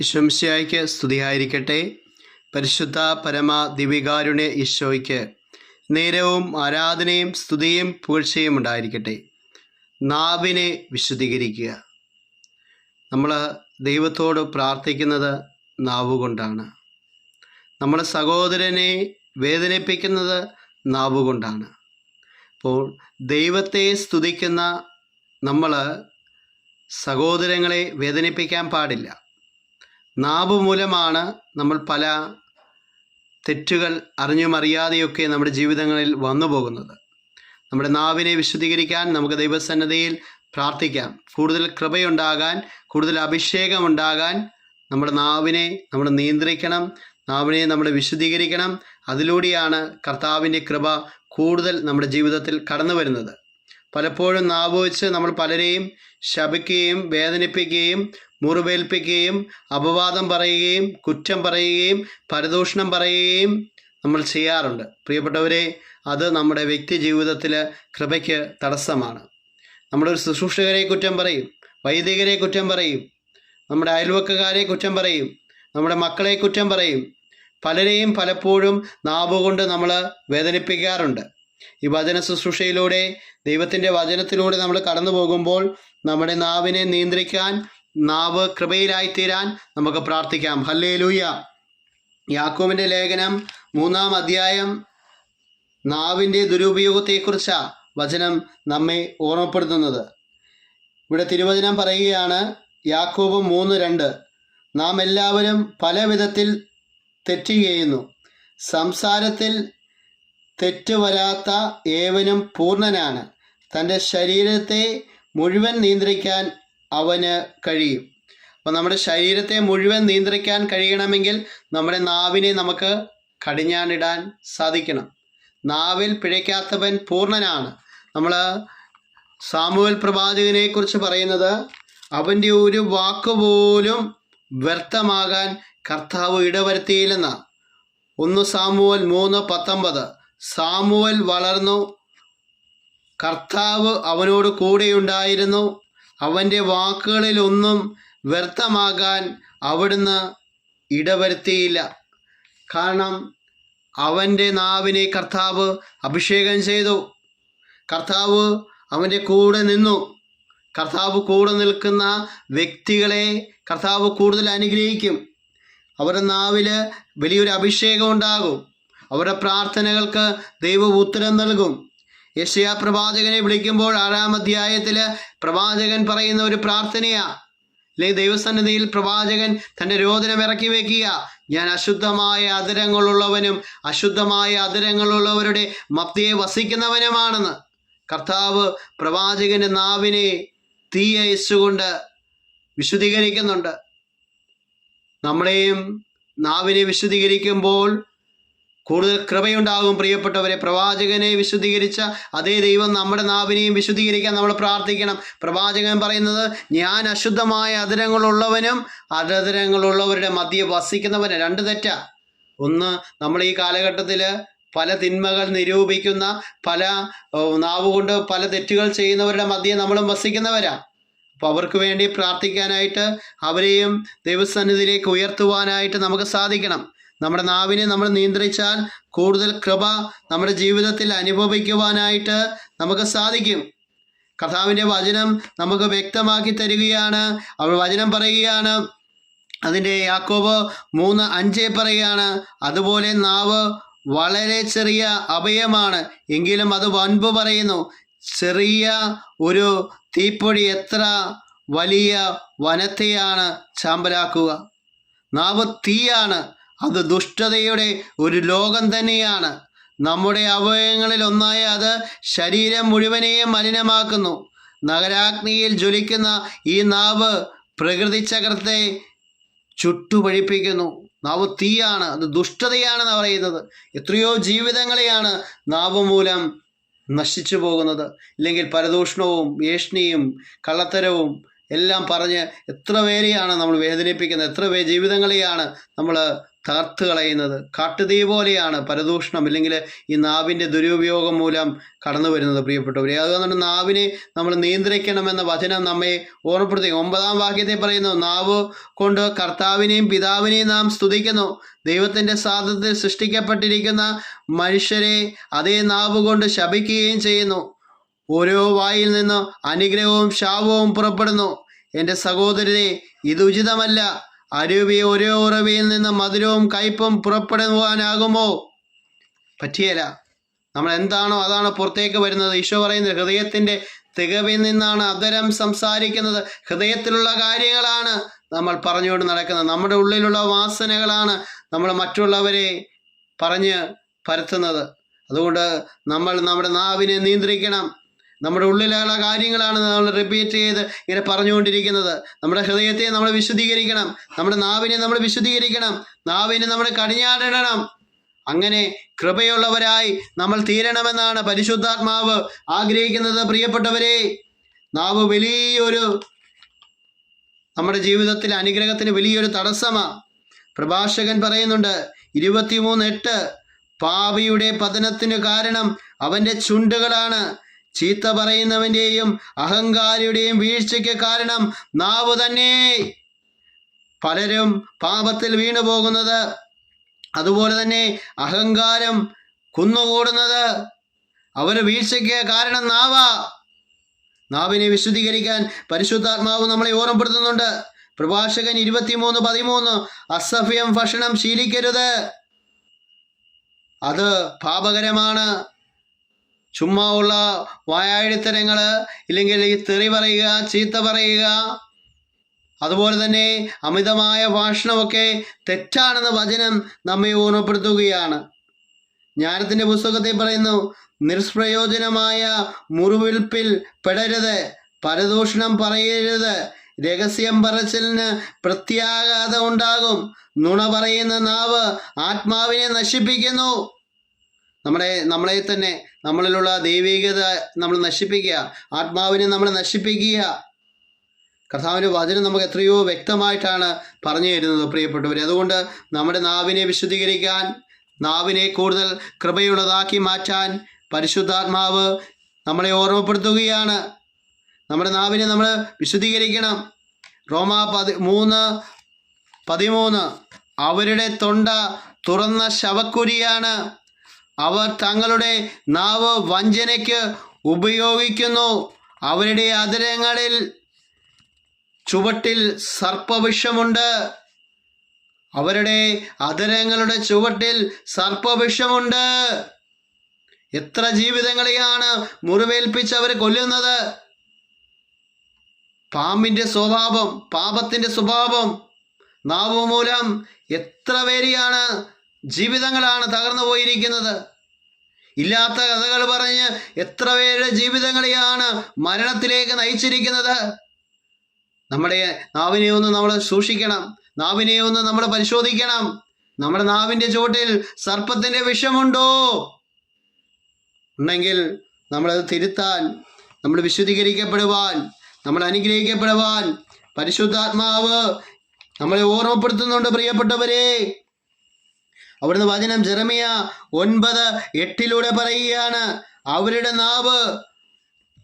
ഈശ്വംശയായിക്ക് സ്തുതിയായിരിക്കട്ടെ. പരിശുദ്ധ പരമ ദിവികാരുണ്യ ഈശോയ്ക്ക് നേരവും ആരാധനയും സ്തുതിയും പുകഴ്ചയും ഉണ്ടായിരിക്കട്ടെ. നാവിനെ വിശുദ്ധീകരിക്കുക. നമ്മൾ ദൈവത്തോട് പ്രാർത്ഥിക്കുന്നത് നാവുകൊണ്ടാണ്. നമ്മുടെ സഹോദരനെ വേദനിപ്പിക്കുന്നത് നാവുകൊണ്ടാണ്. അപ്പോൾ ദൈവത്തെ സ്തുതിക്കുന്ന നമ്മൾ സഹോദരങ്ങളെ വേദനിപ്പിക്കാൻ പാടില്ല. നാവ് മൂലമാണ് നമ്മൾ പല തെറ്റുകൾ അറിഞ്ഞും അറിയാതെയൊക്കെ നമ്മുടെ ജീവിതങ്ങളിൽ വന്നു പോകുന്നത്. നമ്മുടെ നാവിനെ വിശുദ്ധീകരിക്കാൻ നമുക്ക് ദൈവസന്നദ്ധയിൽ പ്രാർത്ഥിക്കാം. കൂടുതൽ കൃപയുണ്ടാകാൻ കൂടുതൽ അഭിഷേകം ഉണ്ടാകാൻ നമ്മുടെ നാവിനെ നമ്മൾ നിയന്ത്രിക്കണം നാവിനെ നമ്മൾ വിശുദ്ധീകരിക്കണം. അതിലൂടെയാണ് കർത്താവിന്റെ കൃപ കൂടുതൽ നമ്മുടെ ജീവിതത്തിൽ കടന്നു വരുന്നത്. പലപ്പോഴും നാവ് വെച്ച് നമ്മൾ പലരെയും ശപിക്കുകയും വേദനിപ്പിക്കുകയും മുറിവേൽപ്പിക്കുകയും അപവാദം പറയുകയും കുറ്റം പറയുകയും പരദൂഷണം പറയുകയും നമ്മൾ ചെയ്യാറുണ്ട്. പ്രിയപ്പെട്ടവരെ അത് നമ്മുടെ വ്യക്തി ജീവിതത്തിൽ കൃപയ്ക്ക് തടസ്സമാണ്. നമ്മുടെ ഒരു ശുശ്രൂഷകരെ കുറ്റം പറയും വൈദികരെ കുറ്റം പറയും നമ്മുടെ അയൽവക്കക്കാരെ കുറ്റം പറയും നമ്മുടെ മക്കളെ കുറ്റം പറയും. പലരെയും പലപ്പോഴും നാവ് കൊണ്ട് നമ്മൾ വേദനിപ്പിക്കാറുണ്ട്. ഈ വചന ശുശ്രൂഷയിലൂടെ ദൈവത്തിന്റെ വചനത്തിലൂടെ നമ്മൾ കടന്നു പോകുമ്പോൾ നമ്മുടെ നാവിനെ നിയന്ത്രിക്കാൻ നാവ് കൃപയിലായിത്തീരാൻ നമുക്ക് പ്രാർത്ഥിക്കാം. ഹല്ലേ ലൂയ യാക്കോവിന്റെ ലേഖനം മൂന്നാം അധ്യായം നാവിന്റെ ദുരുപയോഗത്തെക്കുറിച്ചാണ് വചനം നമ്മെ ഓർമ്മപ്പെടുത്തുന്നത്. ഇവിടെ തിരുവചനം പറയുകയാണ് യാക്കോബ് മൂന്ന് രണ്ട്. നാം എല്ലാവരും പല വിധത്തിൽ തെറ്റ് ചെയ്യുന്നു സംസാരത്തിൽ തെറ്റുവരാത്ത ഏവനും പൂർണനാണ്. തന്റെ ശരീരത്തെ മുഴുവൻ നിയന്ത്രിക്കാൻ അവന് കഴിയും. അപ്പോൾ നമ്മുടെ ശരീരത്തെ മുഴുവൻ നിയന്ത്രിക്കാൻ കഴിയണമെങ്കിൽ നമ്മുടെ നാവിനെ നമുക്ക് കടിഞ്ഞാണിടാൻ സാധിക്കണം. നാവിൽ പിഴയ്ക്കാത്തവൻ പൂർണനാണ്. നമ്മൾ സാമുവൽ പ്രവാചകനെ കുറിച്ച് പറയുന്നത് അവന്റെ ഒരു വാക്കുപോലും വ്യർത്ഥമാകാൻ കർത്താവ് ഇടവരുത്തിയില്ലെന്ന. ഒന്ന് സാമുവൽ മൂന്ന് പത്തൊമ്പത്. സാമുവൽ വളർന്നു. കർത്താവ് അവനോട് കൂടെയുണ്ടായിരുന്നു. അവന്റെ വാക്കുകളിലൊന്നും വ്യർത്ഥമാകാൻ അവിടുന്ന് ഇടവരുത്തിയില്ല. കാരണം അവന്റെ നാവിനെ കർത്താവ് അഭിഷേകം ചെയ്തു. കർത്താവ് അവന്റെ കൂടെ നിന്നു. കർത്താവ് കൂടെ നിൽക്കുന്ന വ്യക്തികളെ കർത്താവ് കൂടുതൽ അനുഗ്രഹിക്കും. അവരുടെ നാവിൽ വലിയൊരു അഭിഷേകം ഉണ്ടാകും. അവരുടെ പ്രാർത്ഥനകൾക്ക് ദൈവം ഉത്തരം നൽകും. യശയാ പ്രവാചകനെ വിളിക്കുമ്പോൾ ആറാം അധ്യായത്തിൽ പ്രവാചകൻ പറയുന്ന ഒരു പ്രാർത്ഥനയാ. അല്ലെ ദൈവസന്നിധിയിൽ പ്രവാചകൻ തന്റെ രോദനം ഇറക്കി വെക്കുക. ഞാൻ അശുദ്ധമായ അതിരങ്ങളുള്ളവനും അശുദ്ധമായ അതിരങ്ങളുള്ളവരുടെ മപ്തിയെ വസിക്കുന്നവനുമാണെന്ന്. കർത്താവ് പ്രവാചകന്റെ നാവിനെ തീ അയച്ചുകൊണ്ട് വിശുദ്ധീകരിക്കുന്നുണ്ട്. നമ്മളെയും നാവിനെ വിശുദ്ധീകരിക്കുമ്പോൾ കൂടുതൽ കൃപയുണ്ടാകും. പ്രിയപ്പെട്ടവരെ പ്രവാചകനെ വിശുദ്ധീകരിച്ച അതേ ദൈവം നമ്മുടെ നാവിനെയും വിശുദ്ധീകരിക്കാൻ നമ്മൾ പ്രാർത്ഥിക്കണം. പ്രവാചകൻ പറയുന്നത് ഞാൻ അശുദ്ധമായ അതിരങ്ങളുള്ളവനും അതിരങ്ങളുള്ളവരുടെ മധ്യ വസിക്കുന്നവനും. രണ്ട് തെറ്റ. ഒന്ന് നമ്മൾ ഈ കാലഘട്ടത്തിൽ പല തിന്മകൾ നിരൂപിക്കുന്ന പല നാവുകൊണ്ട് പല തെറ്റുകൾ ചെയ്യുന്നവരുടെ മധ്യേ നമ്മളും വസിക്കുന്നവരാ. അപ്പോൾ അവർക്ക് വേണ്ടി പ്രാർത്ഥിക്കാനായിട്ട് അവരെയും ദൈവസന്നിധിയിലേക്ക് ഉയർത്തുവാനായിട്ട് നമുക്ക് സാധിക്കണം. നമ്മുടെ നാവിനെ നമ്മൾ നിയന്ത്രിച്ചാൽ കൂടുതൽ കൃപ നമ്മുടെ ജീവിതത്തിൽ അനുഭവിക്കുവാനായിട്ട് നമുക്ക് സാധിക്കും. കർത്താവിന്റെ വചനം നമുക്ക് വ്യക്തമാക്കി തരികയാണ്. അവൾ വചനം പറയുകയാണ്. അതിന്റെ യാക്കോബ് മൂന്ന് അഞ്ചേ പറയുകയാണ് അതുപോലെ നാവ് വളരെ ചെറിയ അഭയമാണ്. എങ്കിലും അത് വൻപ് പറയുന്നു. ചെറിയ ഒരു തീപ്പൊടി എത്ര വലിയ വനത്തെയാണ് ചാമ്പലാക്കുക. നാവ് തീയാണ്. അത് ദുഷ്ടതയുടെ ഒരു ലോകം തന്നെയാണ്. നമ്മുടെ അവയവങ്ങളിൽ ഒന്നായ അത് ശരീരം മുഴുവനെയും മലിനമാക്കുന്നു. നഗരാഗ്നിയിൽ ജ്വലിക്കുന്ന ഈ നാവ് പ്രകൃതി ചക്രത്തെ ചുട്ടുപഴിപ്പിക്കുന്നു. നാവ് തീയാണ് അത് ദുഷ്ടതയാണെന്ന് പറയുന്നത്. എത്രയോ ജീവിതങ്ങളെയാണ് നാവ് മൂലം നശിച്ചു പോകുന്നത്. ഇല്ലെങ്കിൽ പരദൂഷണവും ഏഷ്ണിയും കള്ളത്തരവും എല്ലാം പറഞ്ഞ് എത്ര പേരെയാണ് നമ്മൾ വേദനിപ്പിക്കുന്നത്? എത്ര പേ ജീവിതങ്ങളെയാണ് നമ്മൾ തകർത്ത് കളയുന്നത്? കാട്ടുതീ പോലെയാണ് പരദൂഷണം ഇല്ലെങ്കിൽ ഈ നാവിന്റെ ദുരുപയോഗം മൂലം കടന്നു വരുന്നത് പ്രിയപ്പെട്ടവരെ. അതുകൊണ്ട് നാവിനെ നമ്മൾ നിയന്ത്രിക്കണമെന്ന വചനം നമ്മെ ഓർമ്മപ്പെടുത്തി ഒമ്പതാം വാക്യത്തെ പറയുന്നു നാവ് കൊണ്ട് കർത്താവിനെയും പിതാവിനെയും നാം സ്തുതിക്കുന്നു. ദൈവത്തിന്റെ സാധത്തിൽ സൃഷ്ടിക്കപ്പെട്ടിരിക്കുന്ന മനുഷ്യരെ അതേ നാവ് കൊണ്ട് ശപിക്കുകയും ചെയ്യുന്നു. ഓരോ വായിൽ നിന്ന് അനുഗ്രഹവും ശാപവും പുറപ്പെടുന്നു. എന്റെ സഹോദരരെ ഇത് ഉചിതമല്ല. അരുവി ഓരോ ഉറവിയിൽ നിന്ന് മധുരവും കയ്പും പുറപ്പെടുവാനാകുമോ? പറ്റിയല്ല നമ്മൾ എന്താണോ അതാണ് പുറത്തേക്ക് വരുന്നത്. ഈശോ പറയുന്നത് ഹൃദയത്തിന്റെ തികവിൽ നിന്നാണ് അധരം സംസാരിക്കുന്നത്. ഹൃദയത്തിലുള്ള കാര്യങ്ങളാണ് നമ്മൾ പറഞ്ഞുകൊണ്ട് നടക്കുന്നത്. നമ്മുടെ ഉള്ളിലുള്ള വാസനകളാണ് നമ്മൾ മറ്റുള്ളവരെ പറഞ്ഞ് പരത്തുന്നത്. അതുകൊണ്ട് നമ്മൾ നമ്മുടെ നാവിനെ നിയന്ത്രിക്കണം. നമ്മുടെ ഉള്ളിലുള്ള കാര്യങ്ങളാണ് നമ്മൾ റിപ്പീറ്റ് ചെയ്ത് ഇങ്ങനെ പറഞ്ഞുകൊണ്ടിരിക്കുന്നത്. നമ്മുടെ ഹൃദയത്തെ നമ്മൾ വിശുദ്ധീകരിക്കണം. നമ്മുടെ നാവിനെ നമ്മൾ വിശുദ്ധീകരിക്കണം. നാവിനെ നമ്മൾ കടിഞ്ഞാടണം അങ്ങനെ കൃപയുള്ളവരായി നമ്മൾ തീരണമെന്നാണ് പരിശുദ്ധാത്മാവ് ആഗ്രഹിക്കുന്നത് പ്രിയപ്പെട്ടവരെ. നാവ് വലിയൊരു നമ്മുടെ ജീവിതത്തിൽ അനുഗ്രഹത്തിന് വലിയൊരു തടസ്സമാണ് പ്രഭാഷകൻ പറയുന്നുണ്ട് ഇരുപത്തിമൂന്ന് എട്ട് പാവിയുടെ പതനത്തിന് കാരണം അവന്റെ ചുണ്ടുകളാണ്. ചീത്ത പറയുന്നവന്റെയും അഹങ്കാരിയുടെയും വീഴ്ചയ്ക്ക് കാരണം നാവ് തന്നെ. പലരും പാപത്തിൽ വീണു പോകുന്നത്. അതുപോലെ തന്നെ അഹങ്കാരം കുന്നുകൂടുന്നത്. അവർ വീഴ്ചയ്ക്ക് കാരണം നാവാ. നാവിനെ വിശുദ്ധീകരിക്കാൻ പരിശുദ്ധാത്മാവ് നമ്മളെ ഓർമ്മപ്പെടുത്തുന്നുണ്ട്. പ്രഭാഷകൻ ഇരുപത്തിമൂന്ന് പതിമൂന്ന് അസഭ്യം ഭക്ഷണം ശീലിക്കരുത്. അത് പാപകരമാണ്. ചുമ്മാ ഉള്ള വായാഴിത്തരങ്ങൾ ഇല്ലെങ്കിൽ തെറി പറയുക ചീത്ത പറയുക. അതുപോലെ തന്നെ അമിതമായ ഭാഷണമൊക്കെ തെറ്റാണെന്ന വചനം നമ്മെ ഓർമ്മപ്പെടുത്തുകയാണ്. ജ്ഞാനത്തിന്റെ പുസ്തകത്തിൽ പറയുന്നു നിഷ്പ്രയോജനമായ മുറിവിൽപ്പിൽ പെടരുത് പരദൂഷണം പറയരുത്. രഹസ്യം പറച്ചിലിന് പ്രത്യാഘാതം ഉണ്ടാകും. നുണ പറയുന്ന നാവ് ആത്മാവിനെ നശിപ്പിക്കുന്നു. നമ്മുടെ നമ്മളെ തന്നെ നമ്മളിലുള്ള ദൈവികത നമ്മൾ നശിപ്പിക്കുക. ആത്മാവിനെ നമ്മൾ നശിപ്പിക്കുക. കർത്താവിന്റെ വചനം നമുക്ക് എത്രയോ വ്യക്തമായിട്ടാണ് പറഞ്ഞു തരുന്നത് പ്രിയപ്പെട്ടവർ അതുകൊണ്ട് നമ്മുടെ നാവിനെ വിശുദ്ധീകരിക്കാൻ നാവിനെ കൂടുതൽ കൃപയുള്ളതാക്കി മാറ്റാൻ പരിശുദ്ധാത്മാവ് നമ്മളെ ഓർമ്മപ്പെടുത്തുകയാണ്. നമ്മുടെ നാവിനെ നമ്മൾ വിശുദ്ധീകരിക്കണം. റോമ പതി മൂന്ന് പതിമൂന്ന്. അവരുടെ തൊണ്ട തുറന്ന ശവക്കുരിയാണ്. അവർ തങ്ങളുടെ നാവ് വഞ്ചനയ്ക്ക് ഉപയോഗിക്കുന്നു. അവരുടെ അതിരങ്ങളിൽ ചുവട്ടിൽ സർപ്പവിഷമുണ്ട്. അവരുടെ അതിരങ്ങളുടെ ചുവട്ടിൽ സർപ്പവിഷമുണ്ട്. എത്ര ജീവിതങ്ങളെയാണ് മുറിവേൽപ്പിച്ച് അവർ കൊല്ലുന്നത്? പാമ്പിന്റെ സ്വഭാവം പാപത്തിന്റെ സ്വഭാവം നാവ് മൂലം എത്ര പേരെയാണ് ജീവിതങ്ങളാണ് തകർന്നു പോയിരിക്കുന്നത്. ഇല്ലാത്ത കഥകൾ പറഞ്ഞ് എത്ര പേരുടെ ജീവിതങ്ങളെയാണ് മരണത്തിലേക്ക് നയിച്ചിരിക്കുന്നത്? നമ്മുടെ നാവിനെ ഒന്ന് നമ്മൾ സൂക്ഷിക്കണം. നാവിനെ ഒന്ന് നമ്മൾ പരിശോധിക്കണം. നമ്മുടെ നാവിന്റെ ചുവട്ടിൽ സർപ്പത്തിന്റെ വിഷമുണ്ടോ? ഉണ്ടെങ്കിൽ നമ്മളത് തിരുത്താൻ നമ്മൾ വിശുദ്ധീകരിക്കപ്പെടുവാൻ നമ്മൾ അനുഗ്രഹിക്കപ്പെടുവാൻ പരിശുദ്ധാത്മാവ് നമ്മളെ ഓർമ്മപ്പെടുത്തുന്നുണ്ട് പ്രിയപ്പെട്ടവരെ. അവിടുന്ന് വചനം ജെറമിയ ഒൻപത് എട്ടിലൂടെ പറയുകയാണ്. അവരുടെ നാവ്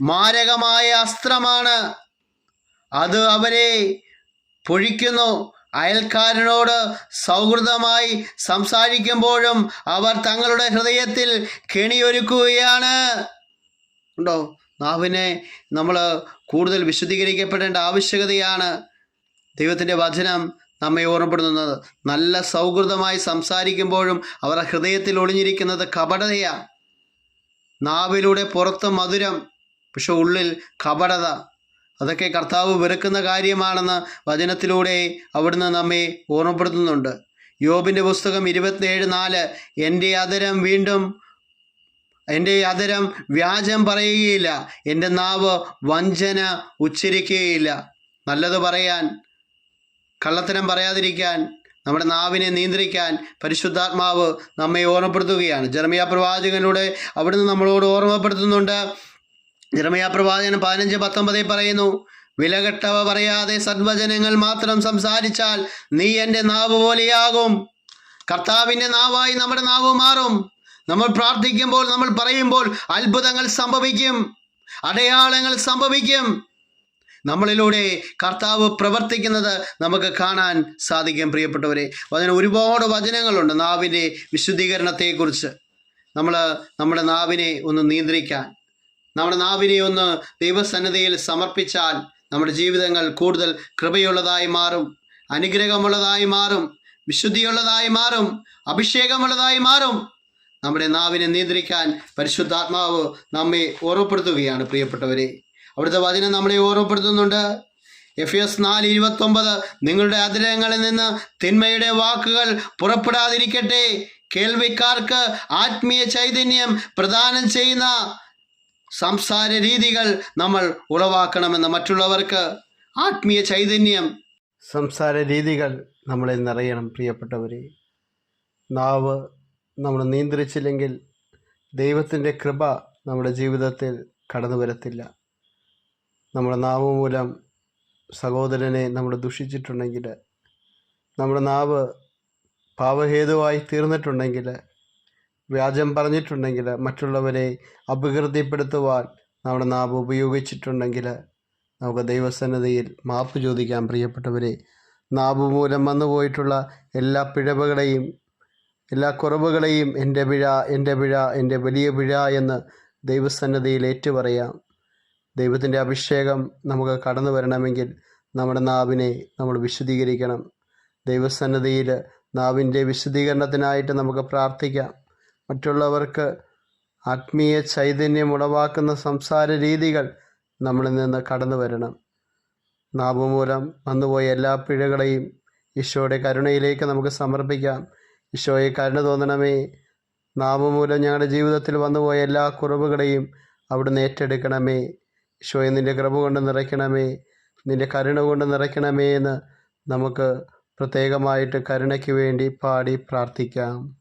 മാരകമായ അസ്ത്രമാണ്. അത് അവരെ പൊഴിക്കുന്നു. അയൽക്കാരനോട് സൗഹൃദമായി സംസാരിക്കുമ്പോഴും അവർ തങ്ങളുടെ ഹൃദയത്തിൽ കെണിയൊരുക്കുകയാണ്. ഉണ്ടോ? നാവിനെ നമ്മൾ കൂടുതൽ വിശദീകരിക്കപ്പെടേണ്ട ആവശ്യകതയാണ് ദൈവത്തിന്റെ വചനം. നമ്മെ ഓർമ്മപ്പെടുത്തുന്നത്. നല്ല സൗഹൃദമായി സംസാരിക്കുമ്പോഴും അവരുടെ ഹൃദയത്തിൽ ഒളിഞ്ഞിരിക്കുന്നത് കപടതയാണ് നാവിലൂടെ പുറത്ത് മധുരം പക്ഷെ ഉള്ളിൽ കപടത. അതൊക്കെ കർത്താവ് വെറുക്കുന്ന കാര്യമാണെന്ന് വചനത്തിലൂടെ അവിടുന്ന് നമ്മെ ഓർമ്മപ്പെടുത്തുന്നുണ്ട്. യോബിന്റെ പുസ്തകം ഇരുപത്തിയേഴ് നാല് എന്റെ അതരം വീണ്ടും എന്റെ അതരം വ്യാജം പറയുകയില്ല. എന്റെ നാവ് വഞ്ചന ഉച്ചരിക്കുകയില്ല. നല്ലത് പറയാൻ കള്ളത്തരം പറയാതിരിക്കാൻ നമ്മുടെ നാവിനെ നിയന്ത്രിക്കാൻ പരിശുദ്ധാത്മാവ് നമ്മെ ഓർമ്മപ്പെടുത്തുകയാണ്. ജർമിയ പ്രവാചകനിലൂടെ അവിടുന്ന് നമ്മളോട് ഓർമ്മപ്പെടുത്തുന്നുണ്ട്. ജർമിയ പ്രവാചകൻ പതിനഞ്ച് പത്തൊമ്പതിൽ പറയുന്നു വിലകെട്ടവ പറയാതെ സദ്വചനങ്ങൾ മാത്രം സംസാരിച്ചാൽ നീ എന്റെ നാവ് പോലെയാകും. കർത്താവിന്റെ നാവായി നമ്മുടെ നാവ് മാറും. നമ്മൾ പ്രാർത്ഥിക്കുമ്പോൾ നമ്മൾ പറയുമ്പോൾ അത്ഭുതങ്ങൾ സംഭവിക്കും. അടയാളങ്ങൾ സംഭവിക്കും. നമ്മളിലൂടെ കർത്താവ് പ്രവർത്തിക്കുന്നത് നമുക്ക് കാണാൻ സാധിക്കും പ്രിയപ്പെട്ടവരെ. അതിന് ഒരുപാട് വചനങ്ങളുണ്ട് നാവിന്റെ വിശുദ്ധീകരണത്തെക്കുറിച്ച്. നമ്മൾ നമ്മുടെ നാവിനെ ഒന്ന് നിയന്ത്രിക്കാൻ നമ്മുടെ നാവിനെ ഒന്ന് ദൈവസന്നദ്ധയിൽ സമർപ്പിച്ചാൽ നമ്മുടെ ജീവിതങ്ങൾ കൂടുതൽ കൃപയുള്ളതായി മാറും അനുഗ്രഹമുള്ളതായി മാറും വിശുദ്ധിയുള്ളതായി മാറും അഭിഷേകമുള്ളതായി മാറും. നമ്മുടെ നാവിനെ നിയന്ത്രിക്കാൻ പരിശുദ്ധാത്മാവ് നമ്മെ ഓർമ്മപ്പെടുത്തുകയാണ് പ്രിയപ്പെട്ടവരെ. അവിടുത്തെ വചനം നമ്മളെ ഓർമ്മപ്പെടുത്തുന്നുണ്ട്. എഫ് എസ് നാല് ഇരുപത്തൊമ്പത് നിങ്ങളുടെ അതിരങ്ങളിൽ നിന്ന് തിന്മയുടെ വാക്കുകൾ പുറപ്പെടാതിരിക്കട്ടെ. കേൾവിക്കാർക്ക് ആത്മീയ ചൈതന്യം പ്രദാനം ചെയ്യുന്ന സംസാര രീതികൾ നമ്മൾ ഉളവാക്കണമെന്ന് മറ്റുള്ളവർക്ക് ആത്മീയ ചൈതന്യം സംസാര രീതികൾ നമ്മളെ നിറയണം പ്രിയപ്പെട്ടവരെ. നാവ് നമ്മൾ നിയന്ത്രിച്ചില്ലെങ്കിൽ ദൈവത്തിന്റെ കൃപ നമ്മുടെ ജീവിതത്തിൽ കടന്നു വരത്തില്ല നമ്മുടെ നാവ് മൂലം സഹോദരനെ നമ്മൾ ദുഷിച്ചിട്ടുണ്ടെങ്കിൽ നമ്മുടെ നാവ് പാവഹേതുവായി തീർന്നിട്ടുണ്ടെങ്കിൽ വ്യാജം പറഞ്ഞിട്ടുണ്ടെങ്കിൽ മറ്റുള്ളവരെ അപകീർത്തിപ്പെടുത്തുവാൻ നമ്മുടെ നാവ് ഉപയോഗിച്ചിട്ടുണ്ടെങ്കിൽ നമുക്ക് ദൈവസന്നതയിൽ മാപ്പ് ചോദിക്കാം. പ്രിയപ്പെട്ടവരെ നാവ് മൂലം വന്നുപോയിട്ടുള്ള എല്ലാ പിഴവുകളെയും എല്ലാ കുറവുകളെയും എന്റെ പിഴ എന്റെ പിഴ എന്റെ വലിയ പിഴ എന്ന് ദൈവസന്നതയിൽ ഏറ്റുപറയാം. ദൈവത്തിന്റെ അഭിഷേകം നമുക്ക് കടന്നു വരണമെങ്കിൽ നമ്മുടെ നാവിനെ നമ്മൾ വിശുദ്ധീകരിക്കണം. ദൈവസന്നദ്ധിയിൽ നാവിന്റെ വിശുദ്ധീകരണത്തിനായിട്ട് നമുക്ക് പ്രാർത്ഥിക്കാം. മറ്റുള്ളവർക്ക് ആത്മീയ ചൈതന്യം ഉളവാക്കുന്ന സംസാര രീതികൾ നമ്മളിൽ നിന്ന് കടന്നു വരണം. നാവ് മൂലം വന്നുപോയ എല്ലാ പിഴകളെയും ഈശോയുടെ കരുണയിലേക്ക് നമുക്ക് സമർപ്പിക്കാം. ഈശോയെ കരുണ തോന്നണമേ. നാവ് മൂലം ഞങ്ങളുടെ ജീവിതത്തിൽ വന്നുപോയ എല്ലാ കുറവുകളെയും അവിടുന്ന് ഏറ്റെടുക്കണമേ. ഈശോയെ നിന്റെ കൃപ കൊണ്ട് നിറയ്ക്കണമേ നിന്റെ കരുണ കൊണ്ട് നിറയ്ക്കണമേ എന്ന് നമുക്ക് പ്രത്യേകമായിട്ട് കരുണയ്ക്ക് വേണ്ടി പാടി പ്രാർത്ഥിക്കാം.